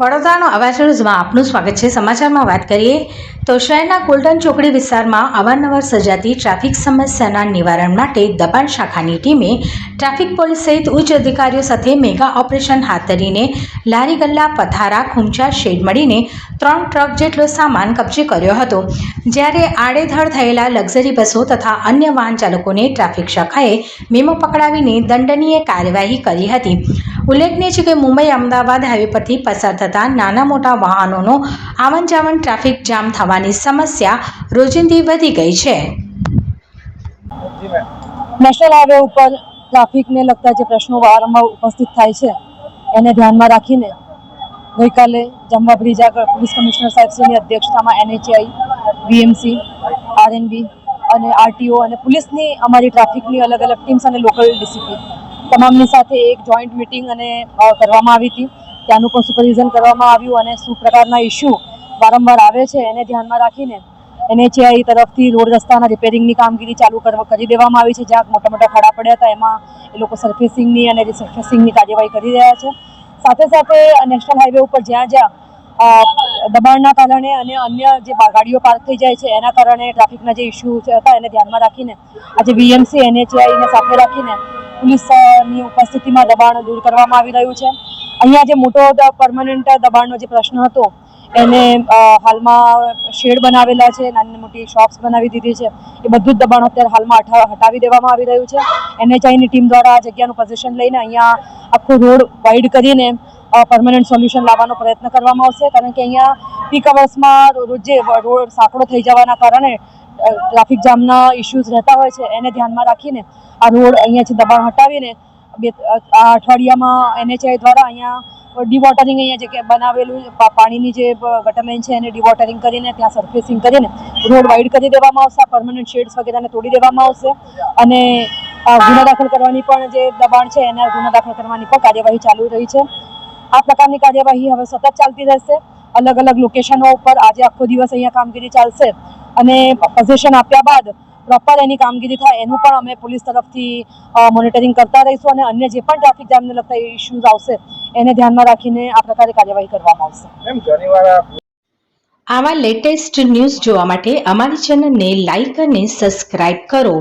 વડોદરાનો અવાજ ન્યૂઝમાં આપનું સ્વાગત છે. સમાચારમાં વાત કરીએ તો શહેરના ગોલ્ડન ચોકડી વિસ્તારમાં અવારનવાર સર્જાતી ટ્રાફિક સમસ્યાના નિવારણ માટે દબાણ શાખાની ટીમે ટ્રાફિક પોલીસ સહિત ઉચ્ચ અધિકારીઓ સાથે મેગા ઓપરેશન હાથ ધરીને લારી ગલ્લા, પથારા ખૂંચા શેડ મળીને ત્રણ ટ્રક જેટલો સામાન કબજે કર્યો હતો. જ્યારે આડેધડ થયેલા લક્ઝરી બસો તથા અન્ય વાહન ચાલકોને ટ્રાફિક શાખાએ મેમો પકડાવીને દંડનીય કાર્યવાહી કરી હતી. ઉલ્લેખનીય છે કે મુંબઈ અમદાવાદ હાઈવે પરથી પસાર થતા નાના મોટા વાહનોનો આવન જાવન ટ્રાફિક જામ થવાની સમસ્યા રોજિંદી વધી ગઈ છે. નેશનલ હાઈવે ઉપર ટ્રાફિકને લગતા જે પ્રશ્નો વારંવાર ઉપસ્થિત થાય છે એને ધ્યાનમાં રાખીને ગઈકાલે જમવા બ્રિજ આગળ પોલીસ કમિશનર સાહેબશ્રીની અધ્યક્ષતામાં એનએચઆઈ વીએમસી આરએનબી અને આરટીઓ અને પોલીસની અમારી ટ્રાફિકની અલગ અલગ ટીમ્સ અને લોકલ ડિસિપ્લિન તમામની સાથે એક જોઈન્ટ મિટિંગ અને કરવામાં આવી હતી. ત્યાંનું પણ સુપરવિઝન કરવામાં આવ્યું અને શું પ્રકારના ઇસ્યુ વારંવાર આવે છે એને ધ્યાનમાં રાખીને એનએચઆઈ તરફથી રોડ રસ્તાના રિપેરિંગની કામગીરી ચાલુ કરી દેવામાં આવી છે. જ્યાં મોટા મોટા ખાડા પડ્યા હતા, એમાં એ લોકો સર્ફેસિંગની અને રિસર્ફેસિંગની કાર્યવાહી કરી રહ્યા છે. સાથે સાથે નેશનલ હાઈવે ઉપર જ્યાં જ્યાં દબાણના કારણે અને અન્ય જે ગાડીઓ પાર્ક થઈ જાય છે, એના કારણે ટ્રાફિકના જે ઇસ્યુ હતા, એને ધ્યાનમાં રાખીને આજે વીએમસી એનએચઆઈને સાથે રાખીને પોલીસની ઉપસ્થિતિમાં દબાણ દૂર કરવામાં આવી રહ્યું છે. અહીંયા જે મોટો પરમનન્ટ દબાણનો જે પ્રશ્ન હતો, એને હાલમાં શેડ બનાવેલા છે, નાની મોટી શોપ્સ બનાવી દીધી છે. એ બધું જ દબાણ અત્યારે હાલમાં હટાવી દેવામાં આવી રહ્યું છે. એનએચઆઈની ટીમ દ્વારા જગ્યાનું પોઝિશન લઈને અહીંયા આખો રોડ વાઇડ કરીને પરમનન્ટ સોલ્યુશન લાવવાનો પ્રયત્ન કરવામાં આવશે. કારણ કે અહીંયા પીક અવર્સમાં રોજે રોડ સાંકડો થઈ જવાના કારણે ટ્રાફિક જામના ઇસ્યુઝ રહેતા હોય છે, એને ધ્યાનમાં રાખીને આ રોડ અહીંયાથી દબાણ હટાવીને બે આ અઠવાડિયામાં એનએચઆઈ દ્વારા અહીંયા ડીવોટરિંગ અહીંયા જે કે બનાવેલું પાણીની જે ગટર લાઈન છે એને ડીવોટરિંગ કરીને ત્યાં સરફેસિંગ કરીને રોડ વાઇડ કરી દેવામાં આવશે પરમનન્ટ શેડ્સ વગેરેને તોડી દેવામાં આવશે અને ગુના દાખલ કરવાની પણ જે દબાણ છે એના ગુનો દાખલ કરવાની પણ કાર્યવાહી ચાલુ રહી છે. આ પ્રકારની કાર્યવાહી હવે સતત ચાલતી રહેશે. અલગ અલગ લોકેશનો ઉપર આજે આખો દિવસ અહીંયા કામગીરી ચાલશે અને પોઝિશન આપ્યા બાદ પ્રોપર એની કામગીરી થાય એનું પણ અમે પોલીસ તરફથી મોનિટરિંગ કરતા રહીશું અને અન્ય જે પણ ટ્રાફિક જામને લગતા ઇસ્યુઝ આવશે એને ધ્યાનમાં રાખીને આ પ્રકારે કાર્યવાહી કરવામાં આવશે. આવા લેટેસ્ટ ન્યૂઝ જોવા માટે અમારી ચેનલને લાઇક અને સબસ્ક્રાઇબ કરો.